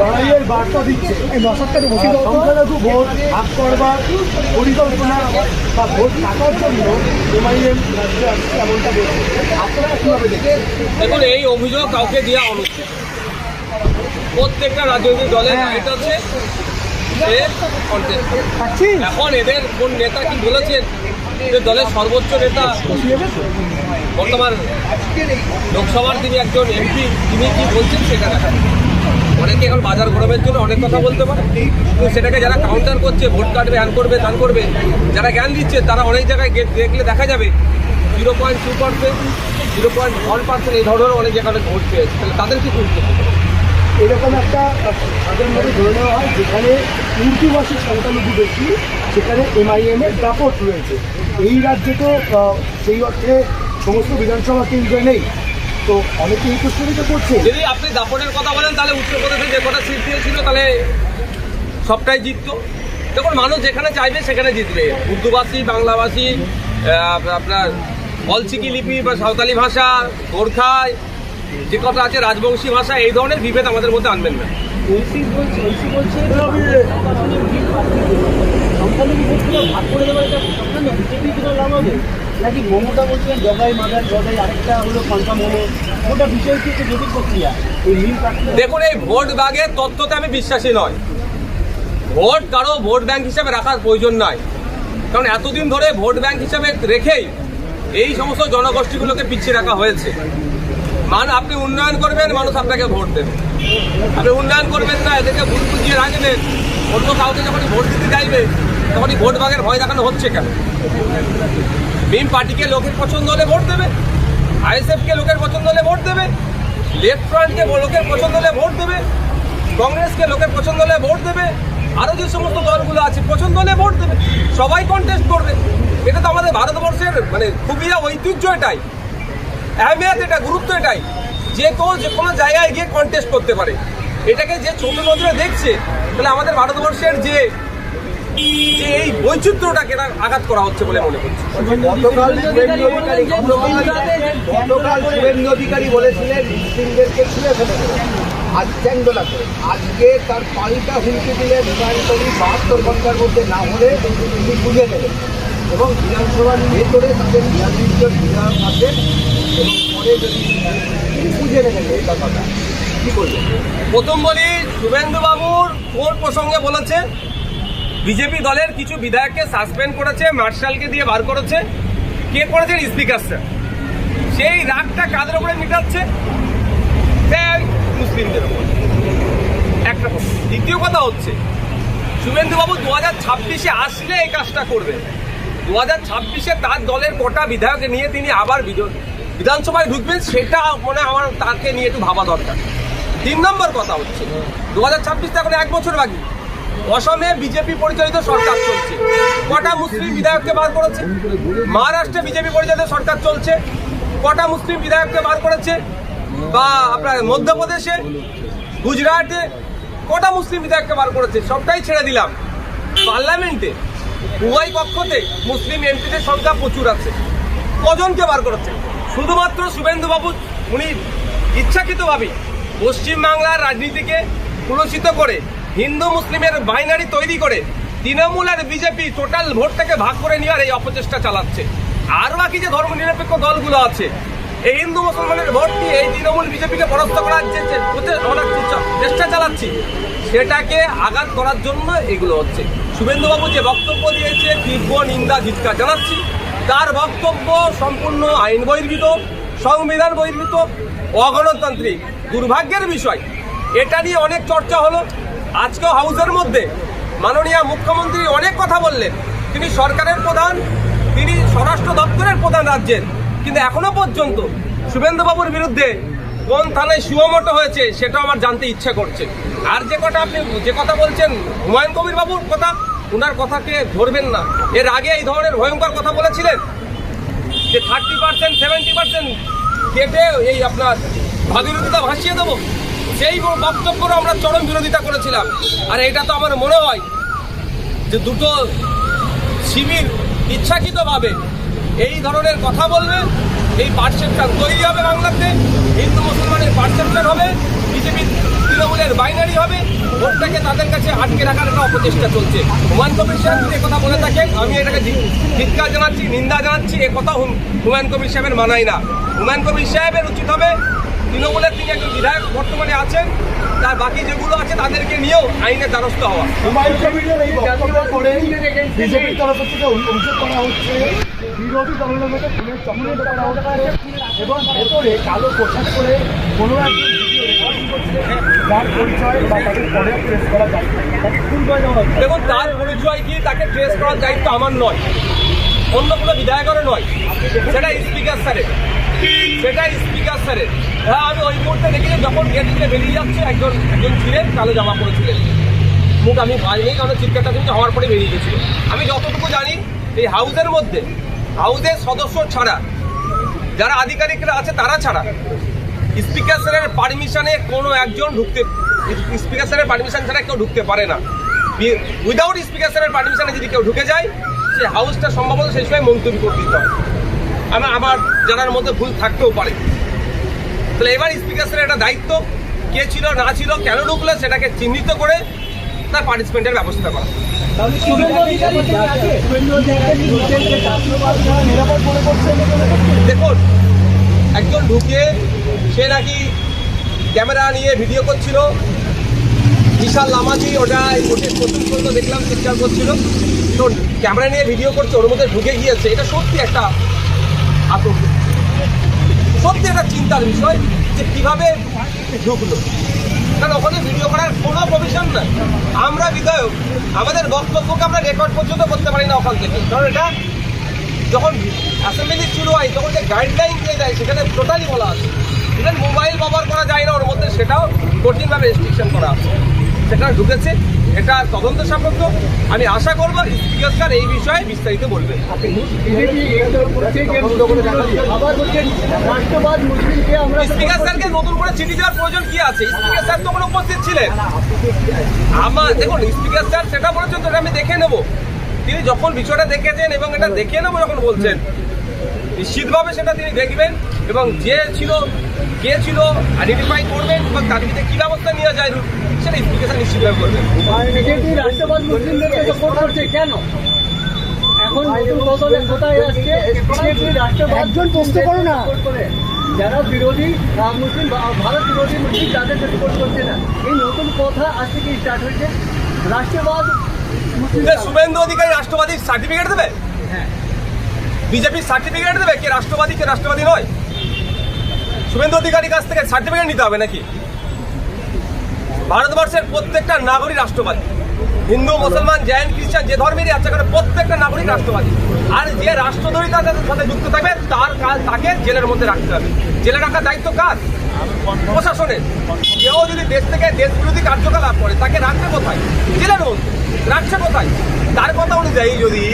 লড়াইয়ের বার্তা দিচ্ছে। এই। সংখ্যালঘু ভোট ভাগ করবার পরিকল্পনা বা ভোট থাকার জন্য এমআইএম রাজ্যে আসছে এমনটা বলছে আপনারা কীভাবে দেখেন দেখুন এই অভিযোগ কাউকে দেওয়া অনুচিত। প্রত্যেকটা রাজনৈতিক দলের রাইট আছে contest করবে। পাচ্ছি এখন এদের কোন নেতা কি বলেছেন? যে দলের সর্বোচ্চ নেতা বর্তমান লোকসভার তিনি একজন এমপি তিনি কি বলছেন সেটা দেখা অনেকে এখন বাজার গরমের জন্য অনেক কথা বলতে পারে। কিন্তু সেটাকে যারা কাউন্টার করছে ভোট কাটবে হ্যান করবে, দান করবে, যারা জ্ঞান দিচ্ছে, তারা অনেক জায়গায় দেখলে দেখা যাবে zero point two percent zero point one percent এই ধরনের অনেক জায়গায় ভোট পেয়েছে। তাহলে তাদের কি করতে এরকম একটা সাধারণভাবে ধরে নেওয়া হয়, যেখানে উর্দুভাষী সংখ্যালঘু বেশি, সেখানে এমআইএম এর দাপট রয়েছে। এই রাজ্যে তো সেই অর্থে সমস্ত বিধানসভা কেন্দ্রে নেই। তো অনেকে এই প্রশ্নটা করছে। যদি আপনি দাপটের কথা বলেন তাহলে উত্তরপ্রদেশে যে কটা সিট দিয়েছিল তাহলে সবটাই জিততো। দেখুন মানুষ যেখানে চাইবে সেখানে জিতবে। উর্দুভাষী বাংলাভাষী আপনার অলচিকি লিপি বা সাঁওতালি ভাষা গোর্খায় যে কথা আছে রাজবংশী ভাষা এই ধরনের বিভেদ আমাদের মধ্যে আনবেন না। বলছে নাকি বলছেন জগাই মাদার, জগাই আরেকটা হলো ওটা বিষয় প্রক্রিয়া। দেখুন, এই ভোট ব্যাগের তত্ত্বতে আমি বিশ্বাসী নয় ভোট কারও ভোট ব্যাংক হিসাবে রাখার প্রয়োজন নাই। কারণ এতদিন ধরে ভোট ব্যাংক হিসাবে রেখেই এই সমস্ত জনগোষ্ঠীগুলোকে পিছিয়ে রাখা হয়েছে। মান, আপনি উন্নয়ন করবেন, মানুষ আপনাকে ভোট দেবে। আপনি উন্নয়ন করবেন না, এদেরকে ভোট বুঝিয়ে রাখবেন। অন্য কাউকে যখনই ভোট দিতে চাইবে তখনই ভোট ভাগের ভয় দেখানো হচ্ছে কেন? বিম পার্টিকে লোকের পছন্দ হলে ভোট দেবে, আইএসএফকে লোকের পছন্দ হলে ভোট দেবে, লেফট ফ্রন্টকে লোকের পছন্দ হলে ভোট দেবে, কংগ্রেসকে লোকের পছন্দ হলে ভোট দেবে, আরও যে সমস্ত দলগুলো আছে পছন্দ হলে ভোট দেবে, সবাই কন্টেস্ট করবে। এটা তো আমাদের ভারতবর্ষের মানে খুবই ঐতিহ্য এটাই। আহমেদ, এটা গুরুত্ব এটাই। যে কেউ যে কোনো জায়গায় গিয়ে কন্টেস্ট করতে পারে। এটাকে যে ছোট নজরে দেখছে, তাহলে আমাদের ভারতবর্ষের যে যে এই বৈচিত্র্যটাকে আঘাত করা হচ্ছে বলে মনে করছি। গতকাল শুভেন্দু গতকাল গতকাল শুভেন্দু অধিকারী বলেছিলেন মুসলিমদেরকে ছুঁড়ে ফেলে আজ চ্যাংদোলা করে। আজকে তার পাল্টা হুমকি দিলে বিমানতলি বাহাত্তর ঘণ্টার মধ্যে না হলে তিনি বুঝে নেবেন এবং বিধানসভার ভেতরে তাদের জন বিধায়ক আছেন এবং পরে যদি তিনি বুঝে নেবেন এই কথাটা কী করবেন? প্রথম বলি শুভেন্দু বাবুর কোন প্রসঙ্গে বলেছে বিজেপি দলের কিছু বিধায়ককে সাসপেন্ড করেছে, মার্শালকে দিয়ে বার করেছে। কে করেছেন স্পিকার স্যার। সেই রাগটা কাদের উপরে মিটাচ্ছে? মুসলিমদের উপর। একটা। দ্বিতীয় কথা হচ্ছে শুভেন্দু বাবু দু হাজার ছাব্বিশে আসলে এই কাজটা করবে দু হাজার ছাব্বিশে তার দলের কটা বিধায়ক নিয়ে তিনি আবার বিধ- বিধানসভায় ঢুকবেন, সেটা মনে আমার তাকে নিয়ে একটু ভাবা দরকার। তিন নম্বর কথা হচ্ছে, দু হাজার ছাব্বিশ এখন এক বছর বাকি। অসমে বিজেপি পরিচালিত সরকার চলছে। কটা মুসলিম বিধায়ককে বার করেছে? মহারাষ্ট্রে বিজেপি পরিচালিত সরকার চলছে। কটা মুসলিম বিধায়ককে বার করেছে? বা আপনার মধ্যপ্রদেশে, গুজরাটে কটা মুসলিম বিধায়ককে বার করেছে? সবটাই ছেড়ে দিলাম। পার্লামেন্টে, উভয় কক্ষতে মুসলিম এমপিদের সংখ্যা প্রচুর আছে। কজনকে বার করেছে? শুধুমাত্র শুভেন্দুবাবু, উনি ইচ্ছাকৃতভাবে পশ্চিমবাংলার রাজনীতিকে কুলসিত করে হিন্দু মুসলিমের বাইনারি তৈরি করে তৃণমূল আর বিজেপি টোটাল ভোটটাকে ভাগ করে নেওয়ার এই অপচেষ্টা চালাচ্ছে। আর বাকি যে ধর্মনিরপেক্ষ দলগুলো আছে, এই হিন্দু মুসলমানের ভোট নিয়ে এই তৃণমূল বিজেপিকে পরাস্ত করার যে আমরা চেষ্টা চালাচ্ছি, সেটাকে আঘাত করার জন্য এগুলো হচ্ছে। শুভেন্দুবাবু যে বক্তব্য দিয়েছে, তীব্র নিন্দা, ধিক্কার জানাচ্ছি। তার বক্তব্য সম্পূর্ণ আইন বহির্ভূত, সংবিধান বহির্ভূত, অগণতান্ত্রিক। দুর্ভাগ্যের বিষয়, এটা নিয়ে অনেক চর্চা হলো। আজকেও হাউসের মধ্যে মাননীয় মুখ্যমন্ত্রী অনেক কথা বললেন। তিনি সরকারের প্রধান, তিনি স্বরাষ্ট্র দপ্তরের প্রধান রাজ্যের। কিন্তু এখনও পর্যন্ত শুভেন্দুবাবুর বিরুদ্ধে কোন থানায় সুমোটো হয়েছে সেটা আমার জানতে ইচ্ছে করছে। আর যে কথা আপনি যে কথা বলছেন, হুমায়ুন কবির বাবুর কথা ওনার কথাকে ধরবেন না। এর আগে এই ধরনের ভয়ঙ্কর কথা বলেছিলেন যে থার্টি পার্সেন্ট সেভেন্টি পার্সেন্ট কেটে এই আপনার ভাগীরথীটা ভাসিয়ে দেবো। সেই বক্তব্যরও আমরা চরম বিরোধিতা করেছিলাম। আর এটা তো আমার মনে হয় যে দুটো শিবির ইচ্ছাকৃতভাবে এই ধরনের কথা বলবে, এই পারসেপশন তৈরি হবে বাংলাতে, হিন্দু, মুসলমানের পারসেপশন হবে বিজেপি তৃণমূলের বাইনারি হবে, ভোটটাকে তাদের কাছে আটকে রাখার একটা অপচেষ্টা চলছে। হুমায়ুন কবির সাহেব যদি কথা বলে থাকেন, আমি এটাকে ধিক্কার জানাচ্ছি, নিন্দা জানাচ্ছি এ কথা হুম- হুমায়ুন কবির সাহেবের মানাই না। হুমায়ুন কবির সাহেবের উচিত হবে তৃণমূলের তিনি একজন বিধায়ক বর্তমানে আছেন তার বাকি যেগুলো আছে তাদেরকে নিয়েও আইনের দ্বারস্থ হওয়া। বিজেপির তরফ থেকে অভিযোগ করা হচ্ছে বিরোধী দলের মধ্যে খুনের চক্রান্ত করা হচ্ছে এবং ভেতরে কালো পোশাক করে কোনো একজন দেখুন তার পরিচয় কি তাকে ট্রেস করার দায়িত্ব আমার নয়। অন্য কোনো বিধায়কেরও নয়। সেটা স্পিকার স্যারের সেটা স্পিকার স্যারের হ্যাঁ আমি ওই মুহূর্তে দেখি যখন গেট থেকে বেরিয়ে যাচ্ছে, একজন একজন ছিলেন, কালো জামা পরেছিলেন মুখ আমি পাইনি কারণ চিৎকারটা কিন্তু হওয়ার পরে বেরিয়ে গেছিল আমি যতটুকু জানি, এই হাউসের মধ্যে, হাউসের সদস্য ছাড়া, যারা আধিকারিকরা আছে, তারা ছাড়া স্পিকার স্যারের পারমিশনে কোনো একজন ঢুকতে স্পিকার স্যারের পারমিশন ছাড়া কেউ ঢুকতে পারে না। উইদাউট স্পিকার স্যারের পারমিশনে যদি কেউ ঢুকে যায়, সে হাউসটা সম্ভবত সেই সময় মন্তব্য করে দিতে হয় আমার আমার জানার মধ্যে ভুল থাকতেও পারে। তাহলে এবার স্পিকার একটা দায়িত্ব কে ছিল না ছিল কেন ঢুকলো সেটাকে চিহ্নিত করে তার পার্টিসিপেন্টের ব্যবস্থা করা। দেখুন একজন ঢুকে সে নাকি ক্যামেরা নিয়ে ভিডিও করছিল। বিশাল লামাজি ওটা পর্যন্ত দেখলাম চিৎকার করছিল। তো ক্যামেরা নিয়ে ভিডিও করছে ওর মধ্যে ঢুকে গিয়েছে। এটা সত্যি একটা আতঙ্ক। সত্যি একটা চিন্তার বিষয় যে কীভাবে ঢুকলো। কারণ ওখানে ভিডিও করার কোনো প্রভিশন নাই। আমরা বিধায়ক, আমাদের বক্তব্যকে আমরা রেকর্ড পর্যন্ত করতে পারি না ওখান থেকে। কারণ এটা যখন অ্যাসেম্বলি শুরু হয় তখন যে গাইডলাইন দিয়ে দেয় সেখানে টোটালি বলা আছে। ইভেন মোবাইল ব্যবহার করা যায় না, ওর মধ্যে সেটাও কঠিনভাবে রেস্ট্রিকশন করা আছে। সেটা ঢুকেছে এটা তদন্ত সাপেক্ষ। আমি আশা করব স্পিকার স্যার এই বিষয়ে বিস্তারিত বলবেন স্পিকার স্যারকে নতুন করে চিঠি দেওয়ার প্রয়োজন কি আছে? স্পিকার স্যার তো উপস্থিত ছিলেন। আমার দেখুন স্পিকার স্যার সেটা বলেছেন তো আমি দেখে নেব। তিনি যখন বিষয়টা দেখেছেন এবং এটা দেখে নেব যখন বলছেন নিশ্চিতভাবে সেটা তিনি দেখবেন। এবং যে ছিল কে ছিল আইডেন্টিফাই করবেন এবং তার বিরুদ্ধে কী ব্যবস্থা নেওয়া যায় সেটা স্যার নিশ্চিতভাবে করবেন বিজেপি রাষ্ট্রবাদ মুসলিমদেরকে সাপোর্ট করছে কেন? এখন বদলে কোথায় আসছে? একজন প্রশ্ন করো না। যারা বিরোধী মুসলিম ভারত বিরোধী মুসলিম তাদেরকে সাপোর্ট করছে না। এই নতুন কথা আজ থেকে স্টার্ট হয়েছে? রাষ্ট্রবাদ শুভেন্দু অধিকারী রাষ্ট্রবাদী সার্টিফিকেট দেবে? হ্যাঁ। বিজেপির সার্টিফিকেট দেবে? কে রাষ্ট্রবাদী কে রাষ্ট্রবাদী নয়? শুভেন্দু অধিকারীর কাছ থেকে সার্টিফিকেট নিতে হবে নাকি? ভারতবর্ষের প্রত্যেকটা নাগরিক রাষ্ট্রবাদী হিন্দু, মুসলমান, জৈন, খ্রিস্টান, যে ধর্মেরই আছে কারণ প্রত্যেকটা নাগরিক রাষ্ট্রবাদী আর যে রাষ্ট্রদ্রোহিতার সাথে যুক্ত থাকবে, তার কাজ তাকে জেলের মধ্যে রাখতে হবে। জেলে রাখার দায়িত্ব কার? প্রশাসনের। কেউ যদি দেশ থেকে দেশ বিরোধী কার্যকলাপ করে, তাকে রাখবে কোথায়? জেলের মধ্যে। রাখছে কোথায়? তার কথা অনুযায়ী যদি